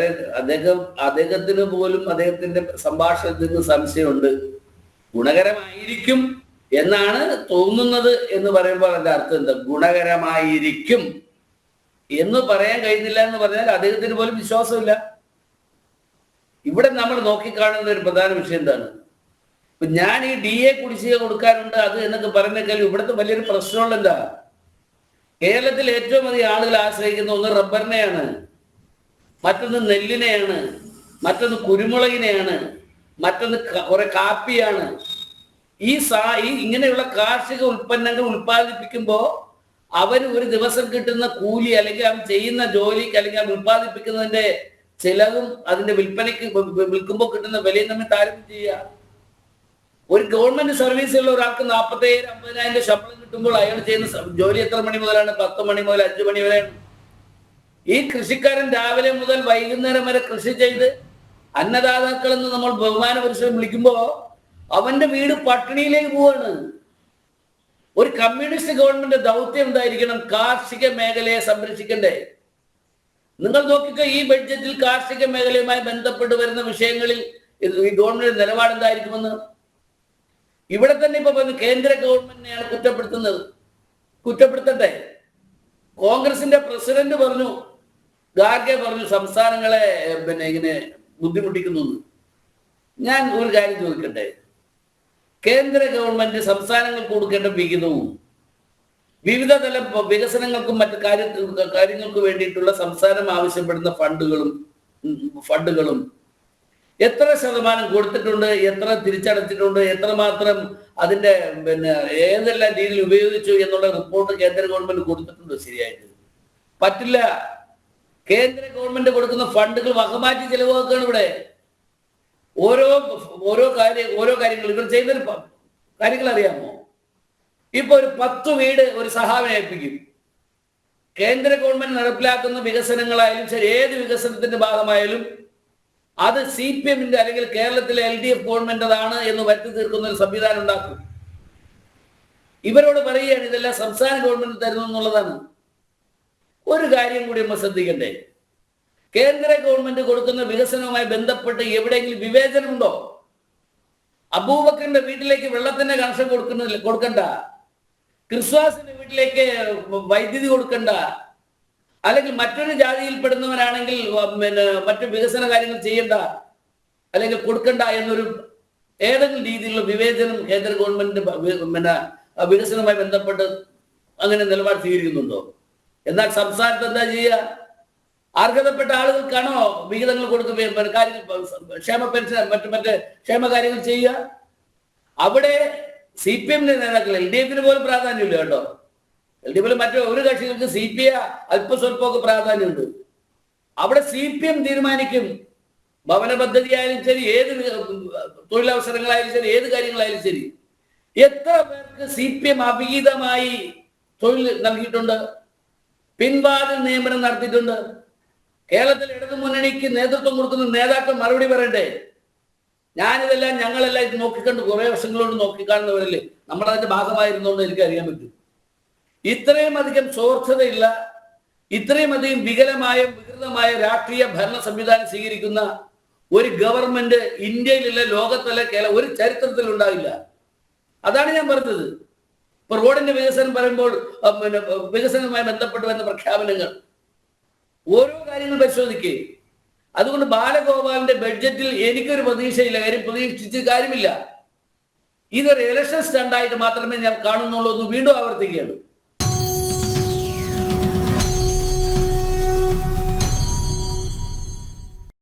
വളരെ അദ്ദേഹം അദ്ദേഹത്തിന് പോലും അദ്ദേഹത്തിന്റെ സംഭാഷണത്തിൽ നിന്ന് സംശയമുണ്ട്. ഗുണകരമായിരിക്കും എന്നാണ് തോന്നുന്നത് എന്ന് പറയുമ്പോൾ അതിന്റെ അർത്ഥം എന്താ? ഗുണകരമായിരിക്കും എന്ന് പറയാൻ കഴിയുന്നില്ല എന്ന് പറഞ്ഞാൽ അദ്ദേഹത്തിന് പോലും വിശ്വാസമില്ല. ഇവിടെ നമ്മൾ നോക്കിക്കാണുന്ന ഒരു പ്രധാന വിഷയം എന്താണ്? ഇപ്പൊ ഞാൻ ഈ ഡി എ കുടിശ്ശിക കൊടുക്കാനുണ്ട് അത് എന്നൊക്കെ പറഞ്ഞേക്കാൾ ഇവിടുത്തെ വലിയൊരു പ്രശ്നമുള്ള എന്താ കേരളത്തിൽ ഏറ്റവും അധികം ആളുകൾ ആശ്രയിക്കുന്ന ഒന്ന് റബ്ബറിനെയാണ്. മറ്റൊന്ന് നെല്ലിനെയാണ് മറ്റൊന്ന് കുരുമുളകിനെയാണ് മറ്റൊന്ന് കുറെ കാപ്പിയാണ്. ഈ സാ ഈ ഇങ്ങനെയുള്ള കാർഷിക ഉൽപ്പന്നങ്ങൾ ഉൽപ്പാദിപ്പിക്കുമ്പോൾ അവർ ഒരു ദിവസം കിട്ടുന്ന കൂലി അല്ലെങ്കിൽ അവൻ ചെയ്യുന്ന ജോലിക്ക് അല്ലെങ്കിൽ അവൻ ഉൽപ്പാദിപ്പിക്കുന്നതിന്റെ ചിലവും അതിന്റെ വിൽപ്പനയ്ക്ക് വിൽക്കുമ്പോൾ കിട്ടുന്ന വിലയും തമ്മിൽ താരതമ്യം ചെയ്യുക. ഒരു ഗവൺമെന്റ് സർവീസിലുള്ള ഒരാൾക്ക് നാൽപ്പത്തേഴ് അമ്പതിനായിരം ശമ്പളം കിട്ടുമ്പോൾ അയാൾ ചെയ്യുന്ന ജോലി എത്ര മണി മുതലാണ്? പത്ത് മണി മുതൽ അഞ്ചു മണി വരെയാണ്. ഈ കൃഷിക്കാരൻ രാവിലെ മുതൽ വൈകുന്നേരം വരെ കൃഷി ചെയ്ത് അന്നദാതാക്കൾ എന്ന് നമ്മൾ ബഹുമാന പരിസരം വിളിക്കുമ്പോൾ അവന്റെ വീട് പട്ടിണിയിലേക്ക് പോവാണ്. ഒരു കമ്മ്യൂണിസ്റ്റ് ഗവൺമെന്റ് ദൗത്യം എന്തായിരിക്കണം? കാർഷിക മേഖലയെ സംരക്ഷിക്കണ്ടേ? നിങ്ങൾ നോക്കിക്കോ ഈ ബഡ്ജറ്റിൽ കാർഷിക മേഖലയുമായി ബന്ധപ്പെട്ട് വരുന്ന വിഷയങ്ങളിൽ ഈ ഗവൺമെന്റ് നിലപാട് എന്തായിരിക്കുമെന്ന്? ഇവിടെ തന്നെ ഇപ്പൊ കേന്ദ്ര ഗവൺമെന്റിനെയാണ് കുറ്റപ്പെടുത്തുന്നത്. കുറ്റപ്പെടുത്തട്ടെ കോൺഗ്രസിന്റെ പ്രസിഡന്റ് പറഞ്ഞു ഗാർഗെ പറഞ്ഞു സംസ്ഥാനങ്ങളെ പിന്നെ ഇങ്ങനെ ബുദ്ധിമുട്ടിക്കുന്നു ഞാൻ ഒരു കാര്യം ചോദിക്കട്ടെ? കേന്ദ്ര ഗവൺമെന്റ് സംസ്ഥാനങ്ങൾക്ക് കൊടുക്കേണ്ട വിഹിതവും വിവിധ തല വികസനങ്ങൾക്കും മറ്റു കാര്യ കാര്യങ്ങൾക്ക് വേണ്ടിയിട്ടുള്ള സംസ്ഥാനം ആവശ്യപ്പെടുന്ന ഫണ്ടുകളും ഫണ്ടുകളും എത്ര ശതമാനം കൊടുത്തിട്ടുണ്ട് എത്ര തിരിച്ചടച്ചിട്ടുണ്ട് എത്രമാത്രം അതിന്റെ പിന്നെ ഏതെല്ലാം രീതിയിൽ ഉപയോഗിച്ചു എന്നുള്ള റിപ്പോർട്ട് കേന്ദ്ര ഗവൺമെന്റ് കൊടുത്തിട്ടുണ്ട് ശരിയായിട്ട്? പറ്റില്ല. കേന്ദ്ര ഗവൺമെന്റ് കൊടുക്കുന്ന ഫണ്ടുകൾ വകമാറ്റി ചെലവാക്കുകയാണ് ഇവിടെ. ഓരോ ഓരോ കാര്യ ഓരോ കാര്യങ്ങൾ. ഇവർ ചെയ്യുന്ന കാര്യങ്ങൾ അറിയാമോ? ഇപ്പൊ ഒരു പത്ത് വീട് ഒരു സഹാബിനെ ഏൽപ്പിക്കും. കേന്ദ്ര ഗവൺമെന്റ് നടപ്പിലാക്കുന്ന വികസനങ്ങളായാലും ശരി ഏത് വികസനത്തിന്റെ ഭാഗമായാലും അത് സി പി എമ്മിന്റെ അല്ലെങ്കിൽ കേരളത്തിലെ എൽ ഡി എഫ് ഗവൺമെന്റതാണ് എന്ന് വരുത്തി തീർക്കുന്ന ഒരു സംവിധാനം ഉണ്ടാക്കും. ഇവരോട് പറയുകയാണ് ഇതെല്ലാം സംസ്ഥാന ഗവൺമെന്റ് തരുന്നു എന്നുള്ളതാണ്. ഒരു കാര്യം കൂടി നമ്മൾ ശ്രദ്ധിക്കണ്ടേ? കേന്ദ്ര ഗവൺമെന്റ് കൊടുക്കുന്ന വികസനവുമായി ബന്ധപ്പെട്ട് എവിടെയെങ്കിലും വിവേചനമുണ്ടോ? അബൂബക്കറിന്റെ വീട്ടിലേക്ക് വെള്ളത്തിന്റെ കണക്ഷൻ കൊടുക്കുന്നില്ല കൊടുക്കണ്ട. ക്രിസ്വാസിന്റെ വീട്ടിലേക്ക് വൈദ്യുതി കൊടുക്കണ്ട. അല്ലെങ്കിൽ മറ്റൊരു ജാതിയിൽപ്പെടുന്നവരാണെങ്കിൽ പിന്നെ മറ്റു വികസന കാര്യങ്ങൾ ചെയ്യണ്ട. അല്ലെങ്കിൽ കൊടുക്കണ്ട എന്നൊരു ഏതെങ്കിലും രീതിയിലുള്ള വിവേചനം കേന്ദ്ര ഗവൺമെന്റ് പിന്നെ വികസനവുമായി ബന്ധപ്പെട്ട് അങ്ങനെ നിലപാട് സ്വീകരിക്കുന്നുണ്ടോ? എന്നാൽ സംസ്ഥാനത്ത് എന്താ ചെയ്യുക? അർഹതപ്പെട്ട ആളുകൾക്കാണോ വിഹിതങ്ങൾ കൊടുക്കുക കാര്യങ്ങൾ ക്ഷേമ പെൻഷൻ മറ്റു മറ്റ് ക്ഷേമകാര്യങ്ങൾ ചെയ്യുക? അവിടെ സി പി എമ്മിന്റെ നേതാക്കൾ എൽ ഡി എഫിന് പോലും പ്രാധാന്യമില്ല കേട്ടോ. എൽ ഡി എഫിൽ മറ്റു ഒരു കക്ഷികൾക്ക് സി പി ഐ അല്പസ്വല്പമൊക്കെ പ്രാധാന്യമുണ്ട്. അവിടെ സി പി എം തീരുമാനിക്കും. ഭവന പദ്ധതി ആയാലും ശരി ഏത് തൊഴിലവസരങ്ങളായാലും ശരി ഏത് കാര്യങ്ങളായാലും ശരി. എത്ര പേർക്ക് സി പി എം അവിഹിതമായി തൊഴിൽ നൽകിയിട്ടുണ്ട്? പിൻവാതിൽ നിയമനം നടത്തിയിട്ടുണ്ട്. കേരളത്തിൽ ഇടതു മുന്നണിക്ക് നേതൃത്വം കൊടുക്കുന്ന നേതാക്കൾ മറുപടി പറയണ്ടേ? ഞാനിതെല്ലാം ഞങ്ങളെല്ലാം ഇത് നോക്കിക്കണ്ട് കുറെ വർഷങ്ങളോട് നോക്കിക്കാണുന്നവരല്ലേ നമ്മളതിന്റെ ഭാഗമായിരുന്നോണ്ട് എനിക്ക് അറിയാൻ പറ്റും. ഇത്രയും അധികം സ്വാർത്ഥതയില്ല ഇത്രയും അധികം വികലമായ വികൃതമായ രാഷ്ട്രീയ ഭരണ സംവിധാനം സ്വീകരിക്കുന്ന ഒരു ഗവൺമെന്റ് ഇന്ത്യയിലല്ല ലോകത്തല്ല കേരള ഒരു ചരിത്രത്തിൽ ഉണ്ടാവില്ല അതാണ് ഞാൻ പറഞ്ഞത്. ഇപ്പൊ റോഡിന്റെ വികസനം പറയുമ്പോൾ പിന്നെ വികസനവുമായി ബന്ധപ്പെട്ട് വരുന്ന പ്രഖ്യാപനങ്ങൾ. ഓരോ കാര്യങ്ങൾ പരിശോധിക്കേ. അതുകൊണ്ട് ബാലഗോപാലിന്റെ ബഡ്ജറ്റിൽ എനിക്കൊരു പ്രതീക്ഷയില്ല കാര്യം പ്രതീക്ഷിച്ച് കാര്യമില്ല. ഇതൊരു ഇലക്ഷൻ സ്റ്റണ്ടായിട്ട് മാത്രമേ ഞാൻ കാണുന്നുള്ളൂ എന്ന് വീണ്ടും ആവർത്തിക്കുകയാണ്.